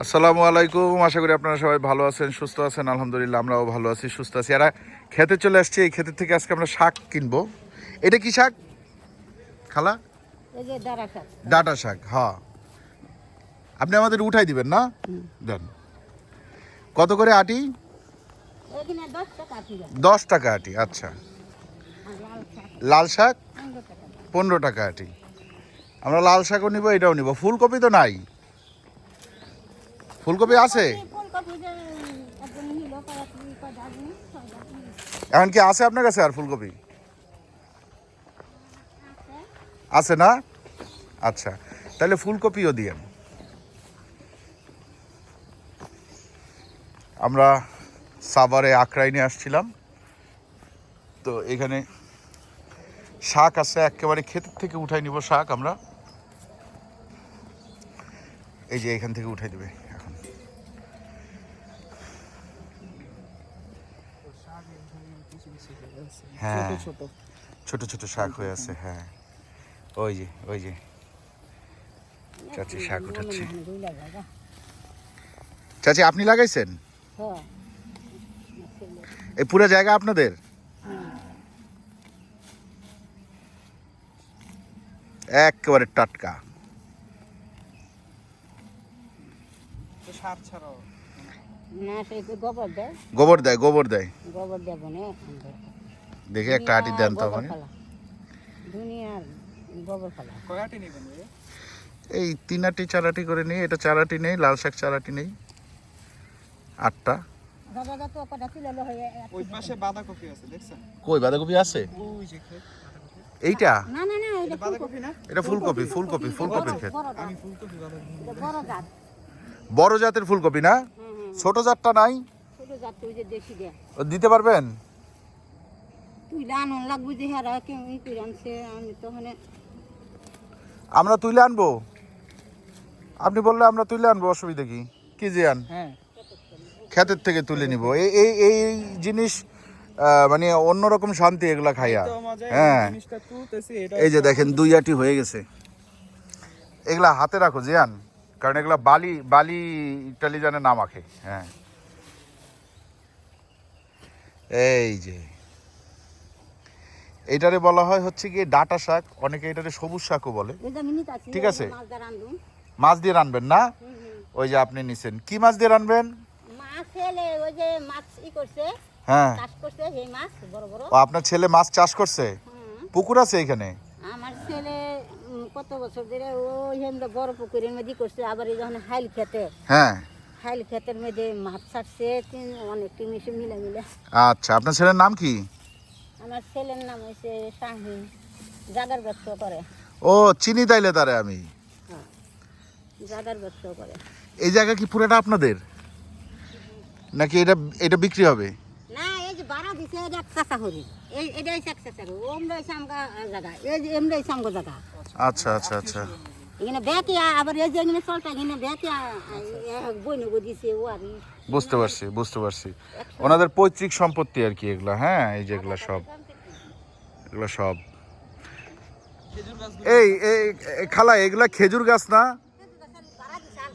আসসালামু আলাইকুম। আশা করি আপনারা সবাই ভালো আছেন সুস্থ আছেন। আলহামদুলিল্লাহ আমরাও ভালো আছি সুস্থ আছি। আর খেতে চলে আসছি এই ক্ষেতের থেকে আজকে আমরা শাক কিনবো। এটা কি শাক? খালা? ডাটা শাক। হ্যাঁ। আপনি আমাদের উঠাই দিবেন না? দেন। কত করে আটি? এখানে দশ টাকা আটি আচ্ছা। লাল শাক। পনেরো টাকা আটি। আমরা লাল শাকও নিব এটাও নিব। ফুলকপি তো নাই ফুলকপি আছে এই ফুলকপি যে একজন নিল কয়েকটি কয় ডাজনি ছয় আছে? এখন কি আছে আপনার কাছে আর ফুলকপি? আছে। না? আচ্ছা তাহলে ফুলকপিও দিয়েন। আমরা সাভারে আখড়াইনে আসছিলাম। তো এখানে শাক আছে একেবারে ক্ষেতের থেকে উঠাই নিব শাক আমরা। এই যে এখান থেকে উঠাই দেবে এখন হ্যাঁ। ছোট ছোট। শাক হয়ে আছে হ্যাঁ। ওই যে ওই যে। চাচি শাক উঠাচ্ছে। চাচি আপনি লাগাইছেন? হ্যাঁ। এই পুরো জায়গা আপনাদের? একেবারে টাটকা। না সেই গোবর দেয়। গোবর দেয় গোবর দেয়। গোবর দেবো না দেখে একটা আটি দেন তো আমাকে এই তিন আটি চার আটি করে নিই এটা চার আটি নেই লাল শাক চার আটি নেই। আটটা। দাদা দাদা তো কটা কিলো ওই পাশে বাঁধাকপি আছে কই বাঁধাকপি আছে? এইটা? না না না এটা এটা বাঁধাকপি না? এটা ফুলকপি ফুলকপি ফুলকপির ক্ষেত। বড় জাতের ফুলকপি না? ছোট জাতটা নাই? ছোট গাছ তুই যে দেশি দে দিতে পারবেন? লাগবে যে হ্যাঁ কেউ করে আনছে আমি তো আমরা তুলে আনব? আপনি বললে আমরা তুলে আনব অসুবিধা কি? কি যে আন? হ্যাঁ। ক্ষেতের থেকে তুলে নিব। এই এই এই জিনিস মানে অন্যরকম শান্তি এগুলা খাইয়া হ্যাঁ। জিনিসটা তুলতেছি এটা এই যে দেখেন দুই আটি হয়ে গেছে। এগুলা হাতে রাখো জিয়ান। কারণ এগুলো বালি বালি ইটালি জানে না মাখে হ্যাঁ। এই যে। এটারে বলা হয় হচ্ছে কি ডাটা শাক অনেকে এটারে সবুজ শাকও বলে। ঠিক আছে। মাছ দিয়ে রানবেন না? ওই যে আপনি নিছেন। কি মাছ দিয়ে রানবেন? মাছ এলে ওই যে মাছ ই করছে হ্যাঁ। চাষ করছে সেই মাছ বড় বড়। ও আপনার ছেলে মাছ চাষ করছে? পুকুর আছে এখানে? আমার ছেলে কত বছর ধরে ওই হেমদা বড় পুকুরের মধ্যে করছে আবার এই যখন হাইল খেতে। হ্যাঁ। হাইল খেতের মধ্যে মাছ ছাড়ছে তিন- অনেক মিশে মিলে মিলে আচ্ছা আপনার ছেলের নাম কি? আমার ছেলের নাম হয়েছে শাহিন জাগার ব্যবসা করে। ও চিনি তাইলে তারে আমি। জাগার ব্যবসা করে। এই জায়গা কি পুরোটা আপনাদের? নাকি এটা এটা বিক্রি হবে? দিছে এটা চাষা করি এই এটা হচ্ছে এক চাষা করি ওমরা হচ্ছে আমগা জায়গা এই যে এমরা হচ্ছে আমগা জায়গা আচ্ছা আচ্ছা আচ্ছা। এখানে ব্যাকে আবার এই যে এখানে চলটা এখানে ব্যাকে দিছে ও আর বুঝতে পারছি বুঝতে পারছি। ওনাদের পৈতৃক সম্পত্তি আর কি এগুলা হ্যাঁ? এই যেগুলা সব। এগুলা সব। এই এই এই খালা এগুলা খেজুর গাছ না ভাড়া দিছে আর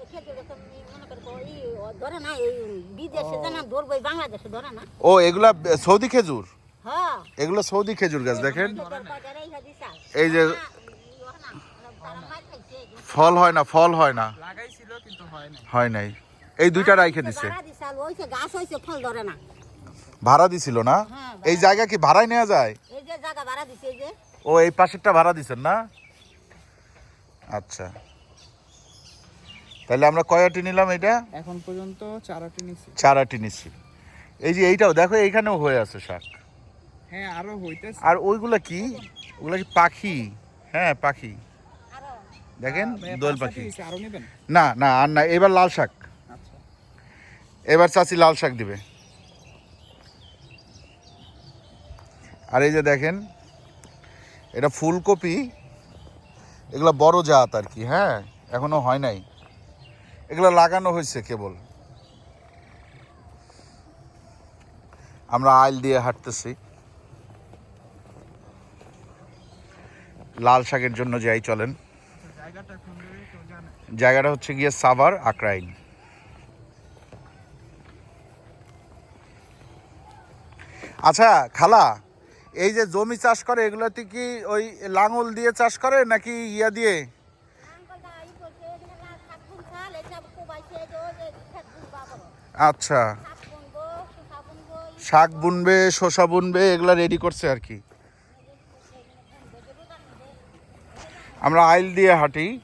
এই ক্ষেত্রে যখন ই মনে করো ই ধরে না এই বিদেশে জানা ধরবো বাংলাদেশে ধরে না। ও এগুলা সৌদি খেজুর? হ্যাঁ। এগুলো সৌদি খেজুর গাছ দেখেন। এই যে ফল হয় না ফল হয় না। হয় নাই। এই দুইটা রাইখে দিছে গাছ হয়েছে ফল ধরে না। ভাড়া দিছিল না? হ্যাঁ, এই জায়গা কি ভাড়ায় নেওয়া যায়? এই যে জায়গা ভাড়া দিছে এই যে। ও এই পাশেরটা ভাড়া দিছেন না? আচ্ছা। তাহলে আমরা কয়টি নিলাম এটা? এখন পর্যন্ত চারাটি নিছি। চারাটি নিচ্ছি এই যে এইটাও দেখো এইখানেও হয়ে আছে শাক। হ্যাঁ আরও হইতেছে। আর ওইগুলা কি? ওগুলা কি পাখি? হ্যাঁ পাখি। দেখেন ভাইয়া, দোয়েল পাখি। না না আর না এবার লাল শাক। আচ্ছা। এবার চাচি লাল শাক দিবে। আর এই যে দেখেন এটা ফুলকপি। এগুলো বড় জাত আর কি হ্যাঁ? এখনও হয় নাই। এগুলো লাগানো হয়েছে কেবল। আমরা আইল দিয়ে হাঁটতেছি। লাল শাকের জন্য যাই চলেন। জায়গাটা হচ্ছে গিয়ে সাভার, আকরাইন। আচ্ছা খালা, এই যে জমি চাষ করে, এগুলোতে কি ওই লাঙল দিয়ে চাষ করে নাকি ইয়া দিয়ে আঙ্কলটা ই করছে এখানে লাল শাক বুনছাল এটা কোবাইছে যে ওই যে শাক বুনবা করো আচ্ছা। শাক বুনবো, শসা বুনবো, এগুলা রেডি করছে আর কি। আমরা আইল দিয়ে হাঁটি।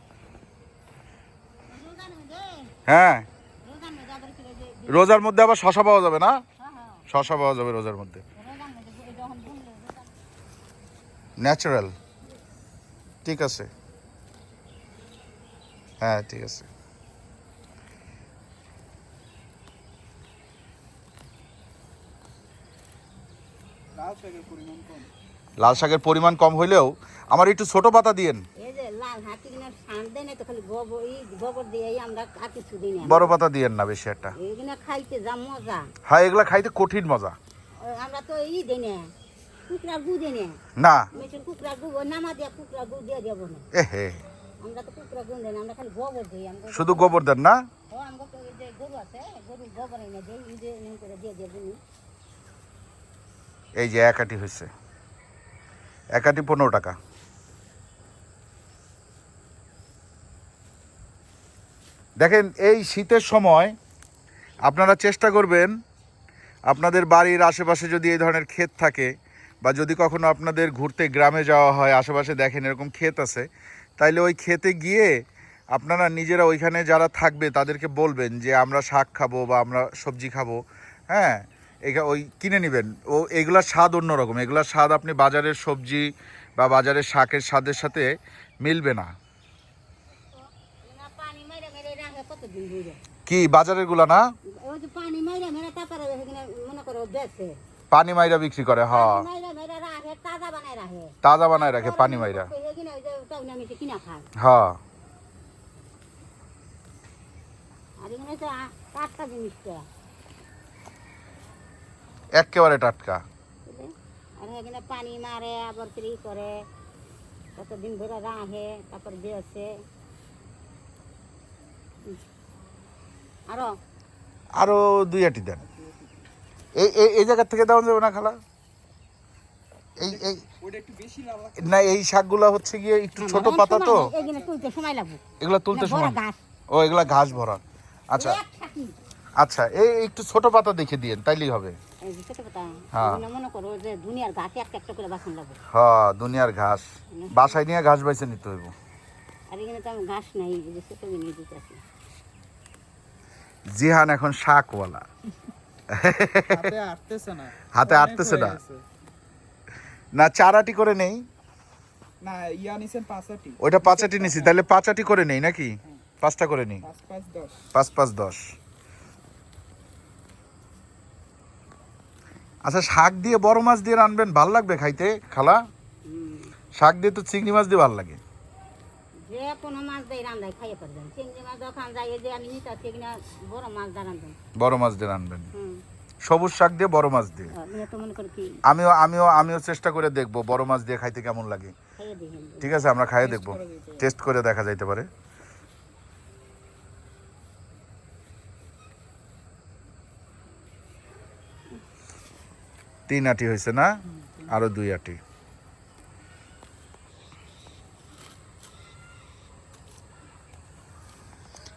হ্যাঁ। রোজার মধ্যে আবার শশা পাওয়া যাবে না? শশা পাওয়া যাবে রোজার মধ্যে। ন্যাচারাল ঠিক আছে। হ্যাঁ ঠিক আছে। লাল শাকের পরিমাণ কম হইলেও আমার একটু ছোট পাতা দিয়েন। এই যে লাল হাতি কিনা সান দেয় দিয়ে বড় পাতা দিয়েন না বেশি একটা। এইগুলা খাইতে যা মজা। হ্যাঁ এগুলা খাইতে কঠিন মজা। আমরা তো ই দিই না গু দিই না। না। মেশিন গু নামা দিয়ে কুকরা গু দিয়ে দেবো না। এ আমরা তো কুকরা গু দিই না আমরা খালি গোবর দিই আমরা শুধু গোবর দেন না? ও আমরা তো যে গরু আছে গরু গোবর এনে দিই ই দিয়ে করে দিয়ে দেবো নি। এই যে এক আটি হয়েছে এক আটি পনেরো টাকা। দেখেন, এই শীতের সময় আপনারা চেষ্টা করবেন, আপনাদের বাড়ির আশেপাশে যদি এই ধরনের ক্ষেত থাকে, বা যদি কখনো আপনাদের ঘুরতে গ্রামে যাওয়া হয়, আশেপাশে দেখেন এরকম ক্ষেত আছে, তাইলে ওই ক্ষেতে গিয়ে আপনারা নিজেরা ওইখানে যারা থাকবে, তাদেরকে বলবেন যে, আমরা শাক খাব বা আমরা সবজি খাব। হ্যাঁ? এগা ওই কিনে নেবেন। ও এগুলার স্বাদ অন্যরকম। এগুলার স্বাদ আপনি বাজারের সবজি বা বাজারের শাকের স্বাদের সাথে মিলবে না। কি, বাজারেরগুলা না? পানি মাইরা বিক্রি করে, হ। তাজা বানায় রাখে, পানি মাইরা। হ্যাঁ জিনিসটা। একেবারে টাটকা। আর এখানে পানি মারে আবার ফ্রি করে। কতদিন ধরে তারপর বেছে আরও? আরও দুই আটি দেন। এই এই- এই জায়গা থেকে দেওয়া যাবে না খালা? এই এই ওটা একটু বেশি লাল লাগে না এই শাকগুলা হচ্ছে গিয়ে একটু ছোট পাতা তো। এখানে তুলতে সময় এগুলা তুলতে সময়। ও এগুলা ঘাস ভরা। আচ্ছা। আচ্ছা এই একটু ছোট পাতা দেখে দিয়েন তাইলেই হবে। হ্যাঁ। এখানে করো যে দুনিয়ার গাছে একটা একটা করে বাসন লাগবে হ্যাঁ দুনিয়ার ঘাস। বাসায় নিয়ে ঘাস বাইছে নিতে হইব। আর এখানে তো আমি ঘাস নাই এই যে ছোট নিয়ে দিতে আছি জিহান এখন শাকওয়ালা। হাতে আটতেছে না। হাতে অনেক আটতেছে না। চারাটি করে নেই? না ইয়া নিছেন পাঁচাটি। ওইটা পাঁচাটি নিছি তাহলে পাঁচাটি করে নেই নাকি? পাঁচটা করে নিই। পাঁচ পাঁচ দশ পাঁচ পাঁচ দশ আচ্ছা শাক দিয়ে বড় মাছ দিয়ে রানবেন ভালো লাগবে খাইতে? খালা? শাক দিয়ে তো চিংড়ি মাছ দিয়ে ভালো লাগে। যে কোনো মাছ দেয় রান্দায় খাইয়ে পারবেন চিংড়ি মাছ যখন যাই যে আমি নিতে আসছি বড় মাছ দা রান্ধবেন বড় মাছ দিয়ে রানবেন। সবুজ শাক দিয়ে বড় মাছ দিয়ে। আমিও আমিও আমিও চেষ্টা করে দেখব বড় মাছ দিয়ে খাইতে কেমন লাগে। ঠিক আছে আমরা খাইয়ে দেখব। টেস্ট করে দেখা যাইতে পারে। তিন আটি হয়েছে না? আরও দুই আটি।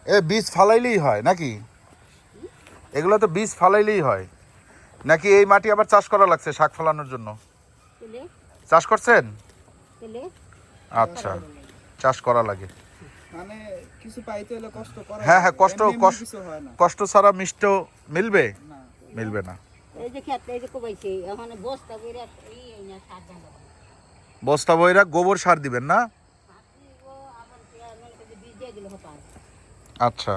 এ বীজ ফালাইলেই হয় নাকি? এগুলো তো বীজ ফালাইলেই হয়। নাকি এই মাটি আবার চাষ করা লাগছে শাক ফলানোর জন্য? চাষ করছেন? আচ্ছা চাষ করা লাগে। মানে কিছু পাইতে হলে কষ্ট করা হ্যাঁ, হ্যাঁ, কষ্ট- হয় কষ্ট ছাড়া মিষ্ট মিলবে? মিলবে না। এই যে খেতে এই যে কোবাইছে এখন বস্তা করে এই এই না সার জানো বস্তা বইরা গোবর সার দিবেন না? আচ্ছা।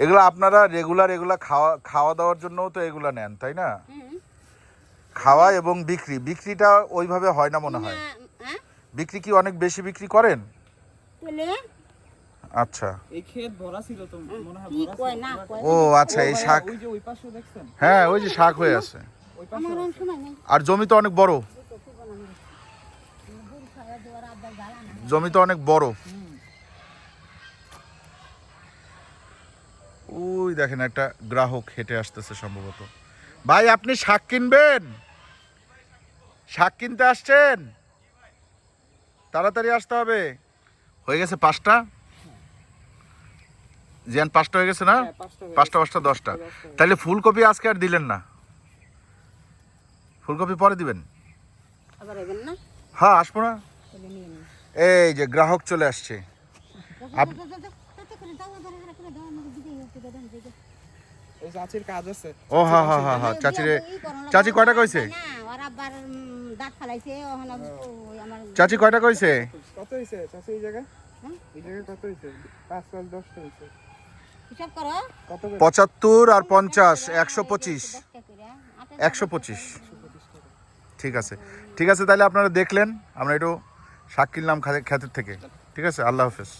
এগুলো আপনারা রেগুলার এগুলা খাওয়া খাওয়া দাওয়ার জন্যও তো এগুলা নেন তাই না? হুম খাওয়া এবং বিক্রি। বিক্রিটা ওইভাবে হয় না মনে হয়? হ্যাঁ বিক্রি কি অনেক বেশি বিক্রি করেন? আচ্ছা। এই ক্ষেত ভরা ছিল তো মনে হয় ও আচ্ছা এই শাক ওই যে ওই পাশে দেখছেন? হ্যাঁ ওই যে শাক হয়ে আছে। আর জমি তো অনেক বড়। জমি তো অনেক বড়। ওই দেখেন একটা গ্রাহক হেঁটে আসতেছে সম্ভবত। ভাই আপনি শাক কিনবেন? শাক কিনতে আসছেন? তাড়াতাড়ি আসতে হবে। হয়ে গেছে পাঁচটা? জিয়ান পাঁচটা হয়ে গেছে না? হ্যাঁ, পাঁচটা পাঁচটা দশটা। তাহলে ফুলকপি আজকে আর দিলেন না। ফুলকপি পরে দিবেন। হ্যাঁ আসব না। এই যে গ্রাহক চলে আসছে আপ- দাও, দাও, দাও, তাতে করে দাও, দাও, দাও, করে দাও, আমাকে দিতে হবে, দিতে দাও, দিতে দাও। ওই চাচির কাজ আছে। ও হ্যাঁ হ্যাঁ হ্যাঁ হ্যাঁ চাচিরে চাচি কয়টা কইছে? না, ওর দাঁত ফালাইছে, ওখানে আমার চাচি কয়টা কইছে? কত হয়েছে চাচি এই জায়গায়? হুম? এই জায়গায় কত দশটা হয়েছে হিসাব করো। কত পঁচাত্তর আর পঞ্চাশ একশো পঁচিশ। একশো পঁচিশ। ঠিক আছে। ঠিক আছে তাহলে আপনারা দেখলেন আমরা একটু শাক কিনলাম খা- ক্ষেতের থেকে। ঠিক আছে আল্লাহ হাফেজ।